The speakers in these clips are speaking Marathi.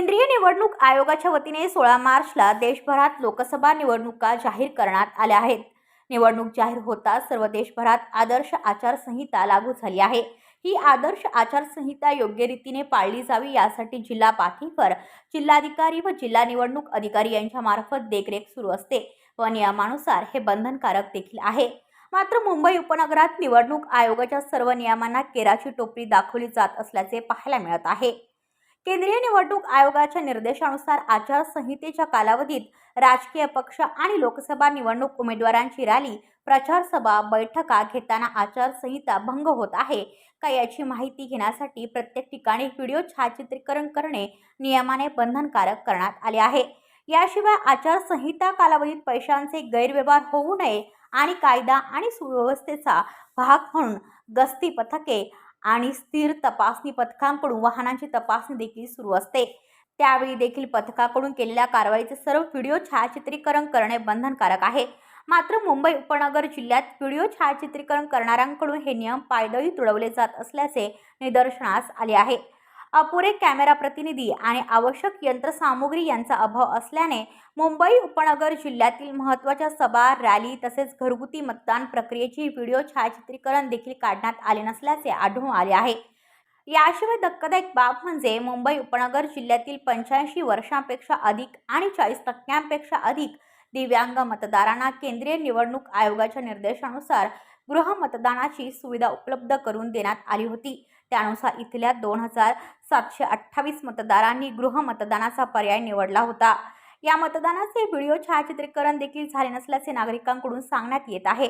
केंद्रीय निवडणूक आयोगाच्या वतीने सोळा मार्चला देशभरात लोकसभा निवडणुका जाहीर करण्यात आल्या आहेत. निवडणूक जाहीर होताच सर्व देशभरात आदर्श आचारसंहिता लागू झाली आहे. ही आदर्श आचारसंहिता योग्य रीतीने पाळली जावी यासाठी जिल्हा पातळीवर जिल्हाधिकारी व जिल्हा निवडणूक अधिकारी यांच्या मार्फत देखरेख सुरू असते व नियमानुसार हे बंधनकारक देखील आहे. मात्र मुंबई उपनगरात निवडणूक आयोगाच्या सर्व नियमांना केराची टोपली दाखवली जात असल्याचे पाहायला मिळत आहे. केंद्रीय निवडणूक आयोगाच्या निर्देशानुसार आचारसंहितेच्या कालावधीत राजकीय पक्ष आणि लोकसभा निवडणूक उमेदवारांची रॅली प्रचारसभा बैठका घेताना आचारसंहिता भंग होत आहे. का याची माहिती घेण्यासाठी प्रत्येक ठिकाणी व्हिडिओ छायाचित्रीकरण करणे नियमाने बंधनकारक करण्यात आले आहे. याशिवाय आचारसंहिता कालावधीत पैशांचे गैरव्यवहार होऊ नये आणि कायदा आणि सुव्यवस्थेचा भाग म्हणून गस्ती पथके आणि स्थिर तपासणी पथकांकडून वाहनांची तपासणी देखील सुरू असते. त्यावेळी देखील पथकाकडून केलेल्या कारवाईचे सर्व व्हिडिओ छायाचित्रीकरण करणे बंधनकारक आहे. मात्र मुंबई उपनगर जिल्ह्यात व्हिडिओ छायाचित्रीकरण करणाऱ्यांकडून हे नियम पायदळी तुडवले जात असल्याचे निदर्शनास आले आहे. अपुरे कॅमेरा प्रतिनिधी आणि आवश्यक यंत्रसामुग्री यांचा अभाव असल्याने मुंबई उपनगर जिल्ह्यातील महत्त्वाच्या सभा रॅली तसेच घरगुती मतदान प्रक्रियेची व्हिडिओ छायाचित्रीकरण देखील काढण्यात आले नसल्याचे आढळून आले आहे. याशिवाय धक्कादायक बाब म्हणजे मुंबई उपनगर जिल्ह्यातील पंच्याऐंशी वर्षांपेक्षा अधिक आणि चाळीस टक्क्यांपेक्षा अधिक दिव्यांग मतदारांना केंद्रीय निवडणूक आयोगाच्या निर्देशानुसार गृहमतदानाची सुविधा उपलब्ध करून देण्यात आली होती. त्यानुसार इथल्या दोन हजार सातशे अठ्ठावीस मतदारांनी गृहमतदानाचा पर्याय निवडला होता. या मतदानाचे व्हिडिओ छायाचित्रीकरण देखील झाले नसल्याचे नागरिकांकडून सांगण्यात येत आहे.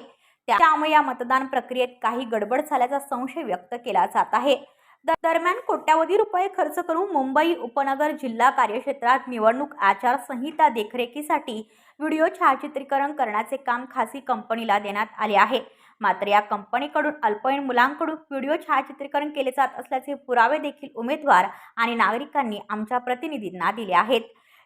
त्यामुळे या मतदान प्रक्रियेत काही गडबड झाल्याचा संशय व्यक्त केला जात आहे. दरम्यान कोट्यावधी रुपये खर्च करून मुंबई उपनगर जिल्हा कार्यक्षेत्रात निवडणूक आचारसंहिता देखरेखीसाठी व्हिडिओ छायाचित्रीकरण करण्याचे काम खासी कंपनीला देण्यात आले आहे. मात्र या कंपनीकडून अल्पवयीन मुलांकडून व्हिडिओ छायाचित्रीकरण केले जात असल्याचे पुरावे देखील उमेदवार आणि नागरिकांनी आमच्या प्रतिनिधींना दिले आहेत.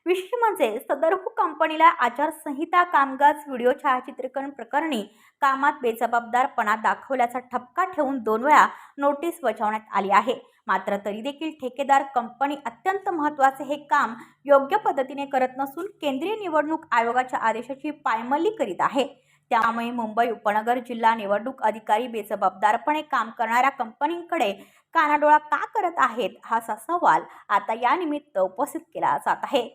विशेष म्हणजे सदरहू कंपनीला आचारसंहिता कामगाज व्हिडिओ छायाचित्रीकरण प्रकरणी कामात बेजबाबदारपणा दाखवल्याचा ठपका ठेवून दोन वेळा नोटीस बजावण्यात आली आहे. मात्र तरी देखील ठेकेदार कंपनी अत्यंत महत्त्वाचे हे काम योग्य पद्धतीने करत नसून केंद्रीय निवडणूक आयोगाच्या आदेशाची पायमल्ली करीत आहे. त्यामुळे मुंबई उपनगर जिल्हा निवडणूक अधिकारी बेजबाबदारपणे काम करणाऱ्या कंपनीकडे कानाडोळा का करत आहेत हाचा सवाल आता या निमित्त उपस्थित केला जात आहे.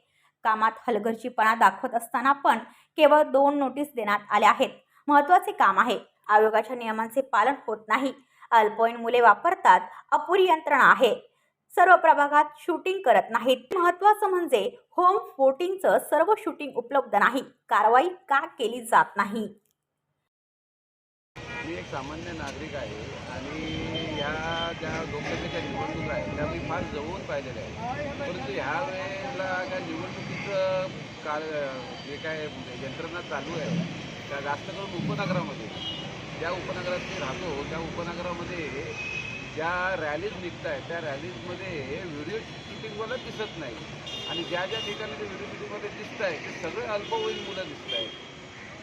कामात हलगर्जीपणा दाखवत असताना पण केवळ दोन नोटीस देण्यात आल्या आहेत. महत्त्वाचे काम आहे. आयोगाच्या नियमांचे पालन होत नाही. अल्पवयीन मुले वापरतात. अपुरी यंत्रणा आहे. सर्व प्रभागात शूटिंग करत नाहीत. महत्त्वाचं म्हणजे होम वोटिंगचं सर्व शूटिंग उपलब्ध नाही. कारवाई का केली जात नाही? मी एक सामान्य नागरिक आहे आणि ह्या ज्या लोकसभेच्या निवडणुका आहेत त्या मी फार जवळून पाहिलेल्या आहेत. परंतु ह्या वेळेला त्या निवडणुकीचं काल जे काय यंत्रणा चालू आहे त्या जास्त करून उपनगरामध्ये ज्या उपनगरात मी राहतो त्या उपनगरामध्ये ज्या रॅलीज निघत आहेत त्या रॅलीजमध्ये व्हिडिओ शूटिंगवाला दिसत नाही. आणि ज्या ज्या ठिकाणी ते व्हिडिओ शूटिंगमध्ये दिसत आहे ते सगळे अल्पवयीन मुलं दिसत आहेत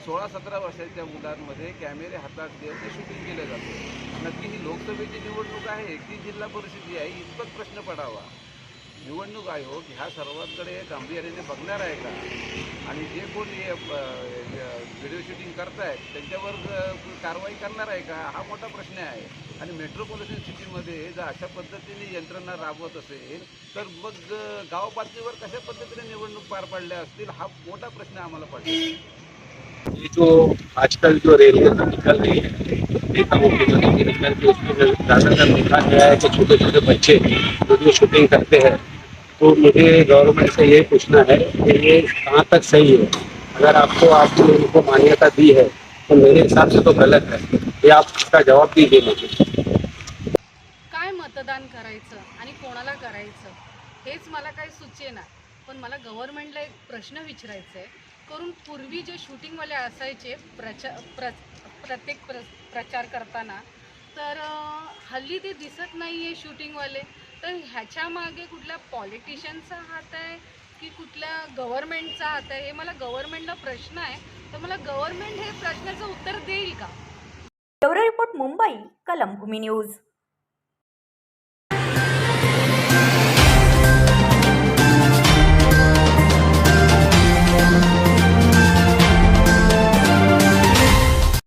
सोळा सतरा वर्षाच्या मुलांमध्ये कॅमेरे हातात घेऊन ते शूटिंग केलं जातं. नक्की ही लोकसभेची निवडणूक आहे की जिल्हा परिषद आहे इतपत प्रश्न पडावा. निवडणूक आयोग ह्या सर्वांकडे गांभीर्याने बघणार आहे का? आणि जे कोण हे व्हिडिओ शूटिंग करतायत त्यांच्यावर कारवाई करणार आहे का? हा मोठा प्रश्न आहे. आणि मेट्रोपॉलिटन सिटीमध्ये जर अशा पद्धतीने यंत्रणा राबवत असेल तर मग गाव पातळीवर कशा पद्धतीने निवडणूक पार पाडल्या असतील हा मोठा प्रश्न आम्हाला पडला ये जो आजकल जो रेलियां निकल रही है देखा वो जो निकल के उसमें ज़्यादातर देखा गया है कि छोटे छोटे बच्चे वीडियो शूटिंग करते हैं तो मुझे गवर्नमेंट से ये पूछना है कि ये कहाँ तक सही है? अगर आपको आपने उनको मान्यता दी है तो मेरे हिसाब से तो गलत है। ये आप इसका जवाब दीजिए मुझे। काय मतदान करायचं आणि कोणाला करायचं हेच मला काही सुचेना. पण मला गव्हर्नमेंटला एक प्रश्न विचारायचा आहे करून पूर्वी जे शूटिंगवाले असायचे प्रचा प्र प्रत्येक प्र प्रचार करताना तर हल्ली ते दिसत नाही आहे शूटिंगवाले. तर ह्याच्या मागे कुठल्या पॉलिटिशियनचा हात आहे की कुठल्या गव्हर्नमेंटचा हात आहे हे मला गव्हर्नमेंटला प्रश्न आहे. तर मला गव्हर्नमेंट हे प्रश्नाचं उत्तर देईल का? एवढा रिपोर्ट मुंबई कलमभूमी न्यूज.